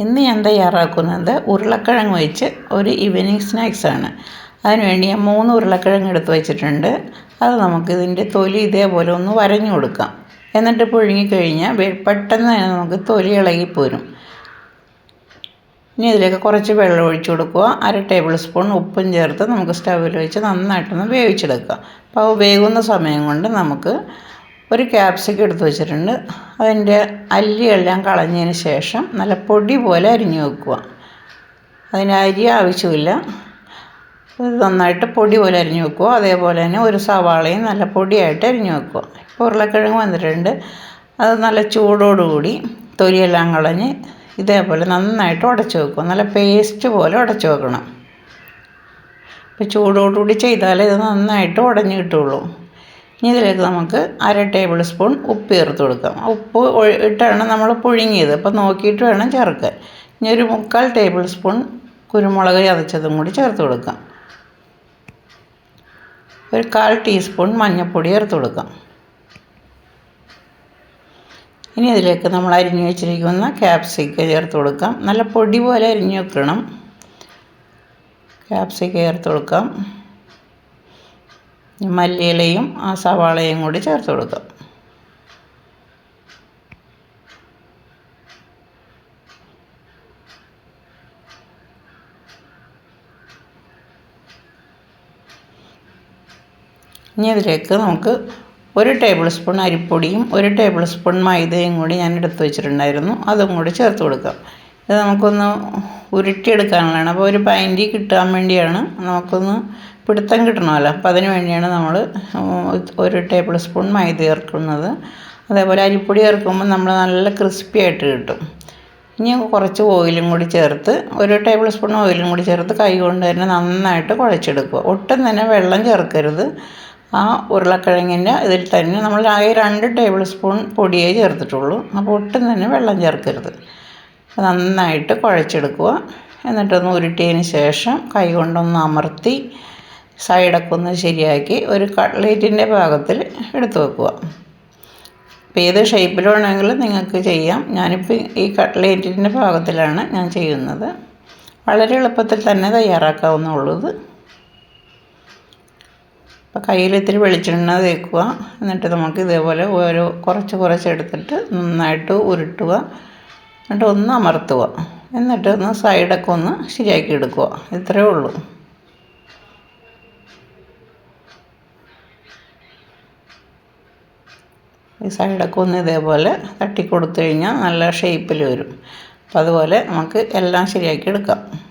ഇന്ന് ഞാൻ തയ്യാറാക്കുന്നത് ഉരുളക്കിഴങ്ങ് വെച്ച് ഒരു ഈവനിങ് സ്നാക്സാണ് അതിനുവേണ്ടി ഞാൻ മൂന്ന് ഉരുളക്കിഴങ്ങ് എടുത്ത് വെച്ചിട്ടുണ്ട്. അത് നമുക്ക് ഇതിന്റെ തൊലി ഇതേപോലെ ഒന്ന് വരഞ്ഞു കൊടുക്കാം. എന്നിട്ട് പുഴുങ്ങിക്കഴിഞ്ഞാൽ പെട്ടെന്ന് തന്നെ നമുക്ക് തൊലി ഇളകിപ്പോരും ഇനി ഇതിലേക്ക് കുറച്ച് വെള്ളം ഒഴിച്ചു കൊടുക്കുക. അര ടേബിൾ സ്പൂൺ ഉപ്പും ചേർത്ത് നമുക്ക് സ്റ്റവിൽ വെച്ച് നന്നായിട്ടൊന്ന് വേവിച്ചെടുക്കുക അപ്പോൾ വേകുന്ന സമയം കൊണ്ട് നമുക്ക് ഒരു ക്യാപ്സിക്കം എടുത്ത് വെച്ചിട്ടുണ്ട്. അതിന്റെ അല്ലിയെല്ലാം കളഞ്ഞതിന് ശേഷം നല്ല പൊടി പോലെ അരിഞ്ഞു വെക്കുക. അതിന് അരി ആവശ്യമില്ല. നന്നായിട്ട് പൊടി പോലെ അരിഞ്ഞു വെക്കുക. അതേപോലെ തന്നെ ഒരു സവാളയും നല്ല പൊടിയായിട്ട് അരിഞ്ഞു വെക്കുക. ഇപ്പോൾ ഉരുളക്കിഴങ്ങ് വന്നിട്ടുണ്ട്. അത് നല്ല ചൂടോടുകൂടി തൊലിയെല്ലാം കളഞ്ഞ് ഇതേപോലെ നന്നായിട്ട് ഉടച്ചു വെക്കുക. നല്ല പേസ്റ്റ് പോലെ ഉടച്ചു വെക്കണം. ഇപ്പോൾ ചൂടോടുകൂടി ചെയ്താലേ ഇത് നന്നായിട്ട് ഉടഞ്ഞു കിട്ടുള്ളൂ ഇനി ഇതിലേക്ക് നമുക്ക് അര ടേബിൾ സ്പൂൺ ഉപ്പ് ചേർത്ത് കൊടുക്കാം. ഉപ്പ് ഇട്ടാണ് നമ്മൾ പുഴുങ്ങിയത്. അപ്പോൾ നോക്കിയിട്ട് വേണം ചേർക്കാൻ. ഇനി ഒരു മുക്കാൽ ടേബിൾ സ്പൂൺ കുരുമുളക് ചതച്ചതും കൂടി ചേർത്ത് കൊടുക്കാം. ഒരു കാൽ ടീസ്പൂൺ മഞ്ഞൾപ്പൊടി ചേർത്ത് കൊടുക്കാം. ഇനി ഇതിലേക്ക് നമ്മൾ അരിഞ്ഞു വെച്ചിരിക്കുന്ന ക്യാപ്സിക്ക ചേർത്ത് കൊടുക്കാം. നല്ല പൊടി പോലെ അരിഞ്ഞു വെക്കണം. ക്യാപ്സിക്ക ചേർത്ത് കൊടുക്കാം. മല്ലിയിലയും ആ സവാളയും കൂടി ചേർത്ത് കൊടുക്കാം. ഇനി അതിലേക്ക് നമുക്ക് ഒരു ടേബിൾ സ്പൂൺ അരിപ്പൊടിയും ഒരു ടേബിൾ സ്പൂൺ മൈദയും കൂടി ഞാൻ എടുത്ത് വെച്ചിട്ടുണ്ടായിരുന്നു. അതും കൂടി ചേർത്ത് കൊടുക്കാം. ഇത് നമുക്കൊന്ന് ഉരുട്ടിയെടുക്കാനുള്ളതാണ്. അപ്പോൾ ഒരു പൈന്റി കിട്ടാൻ വേണ്ടിയാണ് നമുക്കൊന്ന് പിടുത്തം കിട്ടണമല്ലോ. അപ്പോൾ അതിന് വേണ്ടിയാണ് നമ്മൾ ഒരു ടേബിൾ സ്പൂൺ മൈദ ചേർക്കുന്നത്. അതേപോലെ അരിപ്പൊടി ചേർക്കുമ്പോൾ നമ്മൾ നല്ല ക്രിസ്പി ആയിട്ട് കിട്ടും. ഇനി കുറച്ച് ഓയിലും കൂടി ചേർത്ത് ഒരു ടേബിൾ സ്പൂൺ ഓയിലും കൂടി ചേർത്ത് കൈ കൊണ്ട് തന്നെ നന്നായിട്ട് കുഴച്ചെടുക്കുക. ഒട്ടും തന്നെ വെള്ളം ചേർക്കരുത്. ആ ഉരുളക്കിഴങ്ങിന്റെ ഇതിൽ തന്നെ നമ്മൾ ആകെ രണ്ട് ടേബിൾ സ്പൂൺ പൊടിയേ ചേർത്തിട്ടുള്ളൂ. അപ്പോൾ ഒട്ടും തന്നെ വെള്ളം ചേർക്കരുത്. നന്നായിട്ട് കുഴച്ചെടുക്കുക. എന്നിട്ടൊന്ന് ഉരുട്ടിയതിന് ശേഷം കൈ കൊണ്ടൊന്ന് അമർത്തി സൈഡൊക്കെ ഒന്ന് ശരിയാക്കി ഒരു കട്ട്ലേറ്റിന്റെ പാകത്തിൽ എടുത്തു വെക്കുക. അപ്പോൾ ഏത് ഷേപ്പിലാണെങ്കിലും നിങ്ങൾക്ക് ചെയ്യാം. ഞാനിപ്പോൾ ഈ കട്ട്ലേറ്റിന്റെ പാകത്തിലാണ് ഞാൻ ചെയ്യുന്നത്. വളരെ എളുപ്പത്തിൽ തന്നെ തയ്യാറാക്കാവുന്നുള്ളത് അപ്പോൾ കയ്യിൽ ഇത്തിരി വെളിച്ചെണ്ണ തേക്കുക. എന്നിട്ട് നമുക്ക് ഇതേപോലെ ഓരോ കുറച്ച് കുറച്ച് എടുത്തിട്ട് നന്നായിട്ട് ഉരുട്ടുക. എന്നിട്ട് ഒന്ന് അമർത്തുക. എന്നിട്ട് ഒന്ന് സൈഡൊക്കെ ഒന്ന് ശരിയാക്കി എടുക്കുക. ഇത്രയേ ഉള്ളൂ. ഈ സൈഡൊക്കെ ഒന്ന് ഇതേപോലെ തട്ടി കൊടുത്തു കഴിഞ്ഞാൽ നല്ല ഷേപ്പിൽ വരും. അപ്പം അതുപോലെ നമുക്ക് എല്ലാം ശരിയാക്കി എടുക്കാം.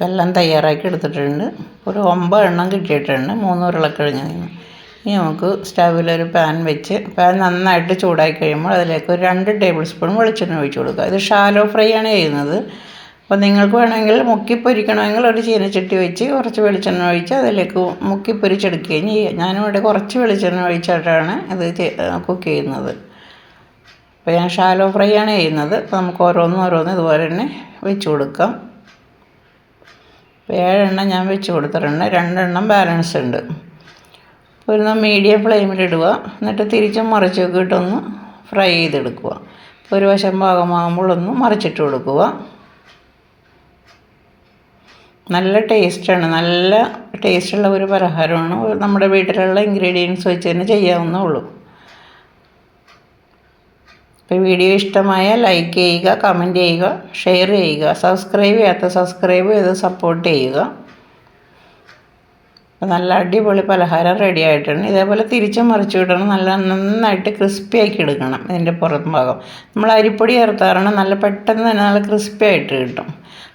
ഇപ്പം എല്ലാം തയ്യാറാക്കി എടുത്തിട്ടുണ്ട്. ഒരു ഒമ്പത് എണ്ണം കിട്ടിയിട്ടുണ്ട്. മൂന്ന് ഉരുളക്കിഴങ്ങ്. ഇനി നമുക്ക് സ്റ്റൗവിലൊരു പാൻ വെച്ച് പാൻ നന്നായിട്ട് ചൂടാക്കി കഴിയുമ്പോൾ അതിലേക്ക് ഒരു രണ്ട് ടേബിൾ സ്പൂൺ വെളിച്ചെണ്ണ ഒഴിച്ച് കൊടുക്കുക. ഇത് ഷാലോ ഫ്രൈ ആണ് ചെയ്യുന്നത്. അപ്പോൾ നിങ്ങൾക്ക് വേണമെങ്കിൽ മുക്കി പൊരിക്കണമെങ്കിൽ ഒരു ചീനച്ചട്ടി വെച്ച് കുറച്ച് വെളിച്ചെണ്ണ ഒഴിച്ച് അതിലേക്ക് മുക്കി പൊരിച്ചെടുക്കുകയും ചെയ്യുക ഇവിടെ കുറച്ച് വെളിച്ചെണ്ണ ഒഴിച്ചിട്ടാണ് ഇത് കുക്ക് ചെയ്യുന്നത്. അപ്പോൾ ഞാൻ ഷാലോ ഫ്രൈ ആണ് ചെയ്യുന്നത്. അപ്പോൾ നമുക്ക് ഓരോന്നും ഓരോന്നും ഇതുപോലെ തന്നെ വെച്ച് കൊടുക്കാം. ഏഴെണ്ണം ഞാൻ വെച്ച് കൊടുത്തിട്ടുണ്ട്. രണ്ടെണ്ണം ബാലൻസ് ഉണ്ട്. ഒരു മീഡിയം ഫ്ലെയിമിലിടുക എന്നിട്ട് തിരിച്ചും മറിച്ചൊക്കെ ഇട്ടൊന്ന് ഫ്രൈ ചെയ്തെടുക്കുക. ഒരു വശം പാകമാകുമ്പോൾ ഒന്ന് മറിച്ചിട്ട് കൊടുക്കുക. നല്ല ടേസ്റ്റാണ് നല്ല ടേസ്റ്റുള്ള ഒരു പലഹാരമാണ്. നമ്മുടെ വീട്ടിലുള്ള ഇൻഗ്രീഡിയൻസ് വെച്ച് തന്നെ ചെയ്യാവുന്നുള്ളൂ അപ്പോൾ വീഡിയോ ഇഷ്ടമായാൽ ലൈക്ക് ചെയ്യുക കമന്റ് ചെയ്യുക ഷെയർ ചെയ്യുക സബ്സ്ക്രൈബ് ചെയ്യാത്ത സബ്സ്ക്രൈബ് ചെയ്ത് സപ്പോർട്ട് ചെയ്യുക. നല്ല അടിപൊളി പലഹാരം റെഡി ആയിട്ടുണ്ട്. ഇതേപോലെ തിരിച്ചും മറിച്ചു വിടണം നല്ല നന്നായിട്ട് ക്രിസ്പി ആക്കി എടുക്കണം ഇതിന്റെ പുറം ഭാഗം. നമ്മൾ അരിപ്പൊടി ചേർത്താറാണ് നല്ല പെട്ടെന്ന് തന്നെ നല്ല ക്രിസ്പി ആയിട്ട് കിട്ടും.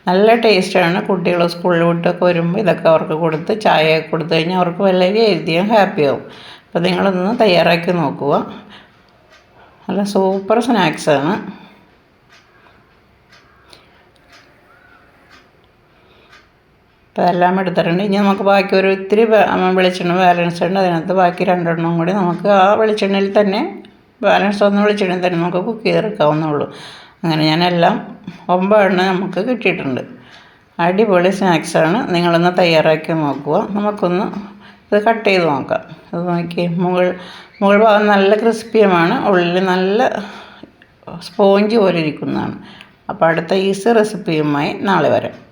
നല്ല ടേസ്റ്റാണ് കുട്ടികൾ സ്കൂളിൽ വിട്ടൊക്കെ വരുമ്പോൾ ഇതൊക്കെ അവർക്ക് കൊടുത്ത് ചായ കൊടുത്തു കഴിഞ്ഞാൽ അവർക്ക് വളരെയധികം ഹാപ്പിയാവും അപ്പോൾ നിങ്ങളൊന്ന് തയ്യാറാക്കി നോക്കുക. നല്ല സൂപ്പർ സ്നാക്സാണ് അപ്പോൾ എല്ലാം എടുത്തിട്ടുണ്ട്. ഇനി നമുക്ക് ബാക്കി ഒരു ഇത്തിരി വെളിച്ചെണ്ണ ബാലൻസ് ഉണ്ട്. അതിനകത്ത് ബാക്കി രണ്ടെണ്ണം കൂടി നമുക്ക് ആ വെളിച്ചെണ്ണയിൽ തന്നെ ബാലൻസ് വന്ന വെളിച്ചെണ്ണയിൽ തന്നെ നമുക്ക് കുക്ക് ചെയ്തെടുക്കാവുന്നുള്ളൂ അങ്ങനെ ഞാനെല്ലാം ഒമ്പതെണ്ണം നമുക്ക് കിട്ടിയിട്ടുണ്ട്. അടിപൊളി സ്നാക്സാണ് നിങ്ങളൊന്ന് തയ്യാറാക്കി നോക്കുക. നമുക്കൊന്ന് ഇത് കട്ട് ചെയ്ത് നോക്കാം. അത് നോക്കി. മുകൾ മുകൾ ഭാഗം നല്ല ക്രിസ്പിയുമാണ്. ഉള്ളിൽ നല്ല സ്പോഞ്ച് പോലെ ഇരിക്കുന്നതാണ്. അപ്പോൾ അടുത്ത ഈസി റെസിപ്പിയുമായി നാളെ വരാം.